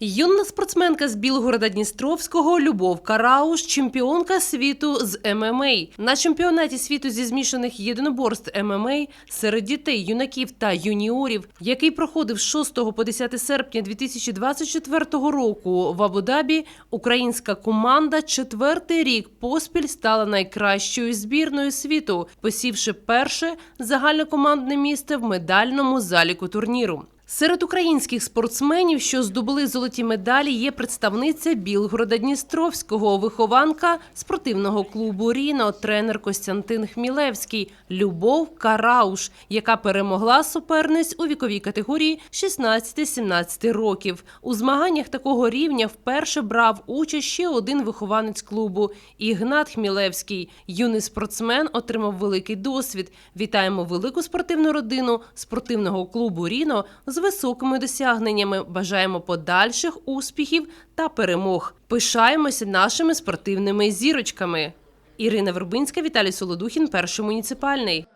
Юна спортсменка з Білгорода Дністровського Любов Карауш, чемпіонка світу з ММА. На чемпіонаті світу зі змішаних єдиноборств ММА серед дітей, юнаків та юніорів, який проходив з 6 по 10 серпня 2024 року в Абу-Дабі, українська команда четвертий рік поспіль стала найкращою збірною світу, посівши перше загальнокомандне місце в медальному заліку турніру. Серед українських спортсменів, що здобули золоті медалі, є представниця Білгорода Дністровського, вихованка спортивного клубу Ріно, тренер Костянтин Хмілевський, Любов Карауш, яка перемогла суперниць у віковій категорії 16-17 років. У змаганнях такого рівня вперше брав участь ще один вихованець клубу Ігнат Хмілевський. Юний спортсмен отримав великий досвід. Вітаємо велику спортивну родину спортивного клубу Ріно з високими досягненнями. Бажаємо подальших успіхів та перемог. Пишаємося нашими спортивними зірочками. Ірина Вербинська, Віталій Солодухін, перший муніципальний.